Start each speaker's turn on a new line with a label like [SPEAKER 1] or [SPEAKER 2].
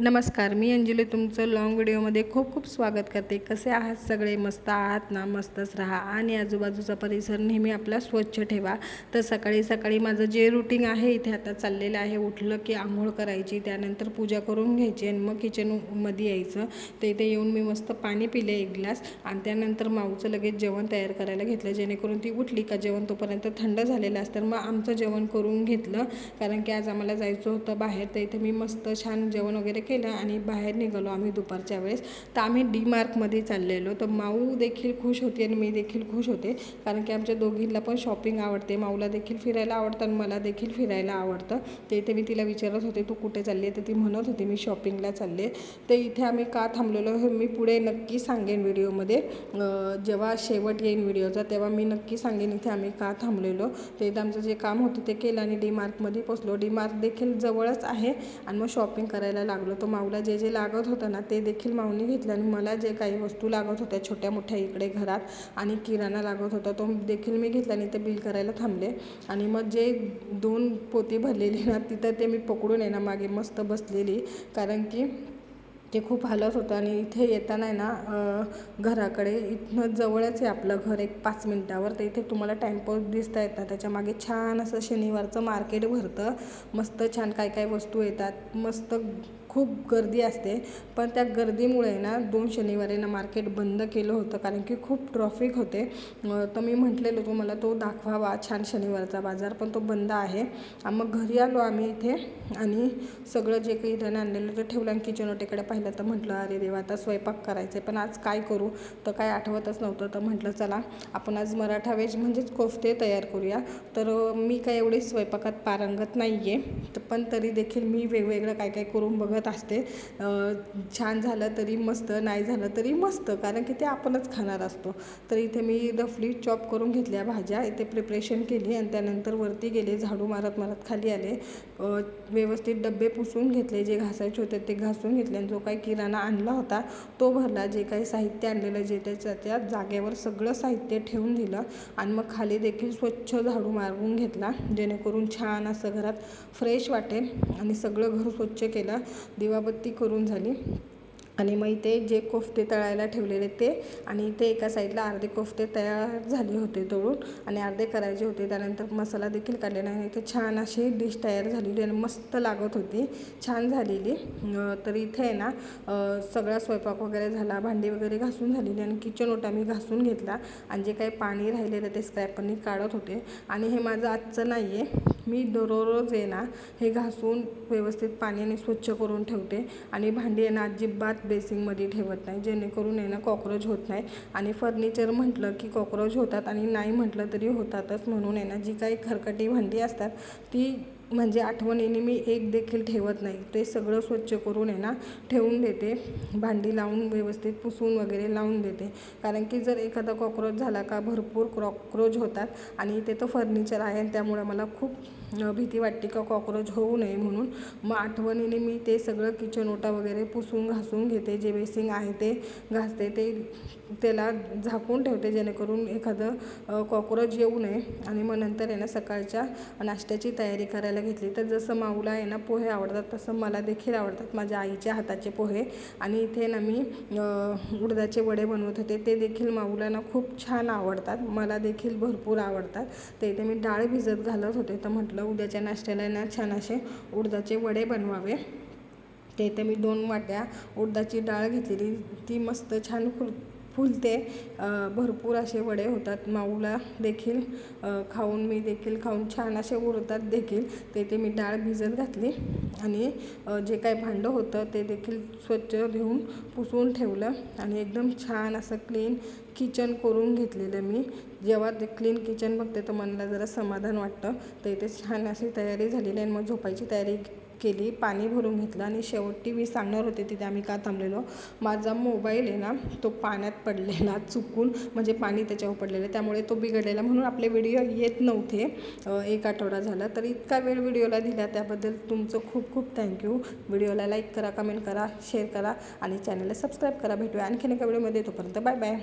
[SPEAKER 1] नमस्कार मी अंजली तुमचं लॉंग व्हिडिओमध्ये खूप खूप स्वागत करते. कसे आहात सगळे? मस्त आहात ना? मस्तच राहा. आणि आजूबाजूचा परिसर नेहमी आपला स्वच्छ ठेवा. तर सकाळी सकाळी माझं जे रुटीन आहे इथे आता चाललेलं आहे उठलं की आंघोळ करायची त्यानंतर पूजा करून घ्यायची आणि मग किचनमध्ये यायचं. तर इथे येऊन मी मस्त पाणी पिले एक ग्लास आणि त्यानंतर माऊचं लगेच जेवण तयार करायला घेतलं. जेणेकरून ती उठली का जेवण तोपर्यंत थंड झालेलं असतं. मग आमचं जेवण करून घेतलं. कारण की आज आम्हाला जायचं होतं बाहेर. तर इथे मी मस्त छान जेवण वगैरे केलं आणि बाहेर निघालो आम्ही दुपारच्या वेळेस. तर आम्ही डी मार्कमध्ये चाललेलो. तर माऊ देखील खुश होती आणि मी देखील खुश होते. कारण की आमच्या दोघींना पण शॉपिंग आवडते. माऊला देखील फिरायला आवडतं आणि मला देखील फिरायला आवडतं. ते इथे मी तिला विचारत होते तू कुठे चालली आहे तर ती म्हणत होती मी शॉपिंगला चालले तर इथे आम्ही का थांबलेलो हे मी पुढे नक्की सांगेन व्हिडिओमध्ये. जेव्हा शेवट येईन व्हिडिओचा तेव्हा मी नक्की सांगेन इथे आम्ही का थांबलेलो. ते इथं आमचं जे काम होतं ते केलं आणि डी मार्कमध्ये पोचलो डी मार्क देखील जवळच आहे आणि मग शॉपिंग करायला लागलो. तो माऊला जे जे लागत होतं ना ते देखील माऊने घेतलं. आणि मला जे काही वस्तू लागत होत्या छोट्या मोठ्या इकडे घरात आणि किराणा लागत होता तो देखील मी घेतला आणि ते बिल करायला थांबले. आणि मग जे दोन पोती भरलेली ना तिथं ते मी पकडून आहे ना मागे मस्त बसलेली. कारण की ते खूप हालत होतं आणि इथे येताना आहे ना घराकडे इथनं जवळच आहे आपलं घर एक पाच मिनटावर. तर इथे तुम्हाला टाईमपास दिसता येतात. त्याच्यामागे छान असं शनिवारचं मार्केट भरतं. मस्त छान काय काय वस्तू येतात. मस्त खूप गर्दी असते. पण त्या गर्दीमुळे ना दोन शनिवारी ना मार्केट बंद केलं होतं. कारण की खूप ट्रॉफिक होते. तर मी म्हटलेलं तुम्हाला तो दाखवावा. छान शनिवारचा बाजार पण तो बंद आहे. मग घरी आलो आम्ही इथे. आणि सगळं जे काही इथं आणलेलं ते ठेवलं. आणि किचन ओटेकडे पाहिलं तर म्हटलं अरे देवा आता स्वयंपाक करायचं आहे पण आज काय करू? तर काय आठवतच नव्हतं. तर म्हटलं चला आपण आज मराठा वेज म्हणजेच कोफ्ते तयार करूया. तर मी काय एवढी स्वयंपाकात पारंगत नाही आहे तर पण तरी देखील मी वेगवेगळं काय काय करून बघत असते. छान झालं तरी मस्त नाही झालं तरी मस्त कारण की ते आपणच खाणार असतो. तर इथे मी रफली चॉप करून घेतल्या भाज्या इथे प्रिपरेशन केली आणि त्यानंतर वरती गेले झाडू मारत मारत खाली आले. व्यवस्थित डबे पुसून घेतले जे घासायचे होते ते घासून घेतले आणि जो काही किराणा आणला होता तो भरला. जे काही साहित्य आणलेलं जे त्याच्या त्या जागेवर सगळं साहित्य ठेवून दिलं आणि मग खाली देखील स्वच्छ झाडू मारून घेतला जेणेकरून छान असं घरात फ्रेश वाटेल आणि सगळं घर स्वच्छ केलं दिवाबत्ती करून झाली. आणि मग इथे जे कोफ्ते तळायला ठेवलेले ते आणि इथे एका साईडला अर्धे कोफ्ते तयार झाले होते तळून आणि अर्धे करायचे होते. त्यानंतर मसाला देखील काढलेला आणि इथे छान अशी डिश तयार झालेली आणि मस्त लागत होती. छान झालेली. तर इथे आहे ना सगळा स्वयंपाक वगैरे झाला. भांडी वगैरे घासून झालेली आणि किचन ओटा मी घासून घेतला. आणि जे काही पाणी राहिलेलं ते स्क्रॅपनी काढत होते. आणि हे माझं आजचं नाही आहे मी दररोज आहे ना हे घासून व्यवस्थित पाण्याने स्वच्छ करून ठेवते. आणि भांडी आहे ना अजिबात बेसिंगमध्ये ठेवत नाही जेणेकरून आहे ना कॉक्रोच होत नाही. आणि फर्निचर म्हटलं की कॉक्रोच होतात आणि नाही म्हटलं तरी होतातच म्हणून आहे ना जी काही खरकटी भांडी असतात ती म्हणजे आठवणीने मी एक देखील ठेवत नाही. ते सगळं स्वच्छ करून आहे ना ठेवून देते. भांडी लावून व्यवस्थित पुसून वगैरे लावून देते. कारण की जर एखादा कॉक्रोच झाला का भरपूर क्रॉक्रोच होतात आणि ते तर फर्निचर आहे आणि त्यामुळे मला खूप भीती वाटते का कॉक्रोच होऊ नये म्हणून. मग आठवणीने मी ते सगळं किचन ओटा वगैरे पुसून घासून घेते. जे बेसिंग आहे ते घासते. ते त्याला झाकून ठेवते जेणेकरून एखादं कॉक्रोच येऊ नये. आणि मग नंतर आहे ना सकाळच्या नाश्त्याची तयारी करायला घेतली. तर जसं माऊला आहे ना पोहे आवडतात तसं मला देखील आवडतात माझ्या आईच्या हाताचे पोहे. आणि इथे ना मी उडदाचे वडे बनवत होते. ते देखील माऊला ना खूप छान आवडतात. मला देखील भरपूर आवडतात. ते इथे मी डाळ भिजत घालत होते. तर म्हटलं उद्याच्या नाश्त्याला ना छान असे उडदाचे वडे बनवावे. ते इथे मी दोन वाट्या उडदाची डाळ घेतलेली. ती मस्त छान फुल फुलते. भरपूर असे वडे होतात. माऊला देखील खाऊन मी देखील खाऊन छान असे उरतात देखील. ते ते मी डाळ भिजत घातली आणि जे काही भांडं होतं ते देखील स्वच्छ घेऊन पुसून ठेवलं आणि एकदम छान असं क्लीन किचन करून घेतलेलं मी. जेव्हा ते क्लीन किचन बघते तर मनाला जरा समाधान वाटतं. तर इथे छान अशी तयारी झालेली आहे मग झोपायची तयारी केली पाणी भरून घेतलं आणि शेवटी मी सांगणार होते तिथे आम्ही का थांबलेलो माझा मोबाईल आहे ना तो पाण्यात पडलेला चुकून म्हणजे पाणी त्याच्यावर पडलेलं त्यामुळे तो बिघडलेला म्हणून आपले व्हिडिओ येत नव्हते एक आठवडा झाला तर इतका वेळ व्हिडिओला दिला त्याबद्दल तुमचं खूप खूप थँक्यू व्हिडिओला लाईक करा कमेंट करा शेअर करा आणि चॅनलला सबस्क्राईब करा भेटूया आणखीन एका व्हिडिओमध्ये तोपर्यंत बाय बाय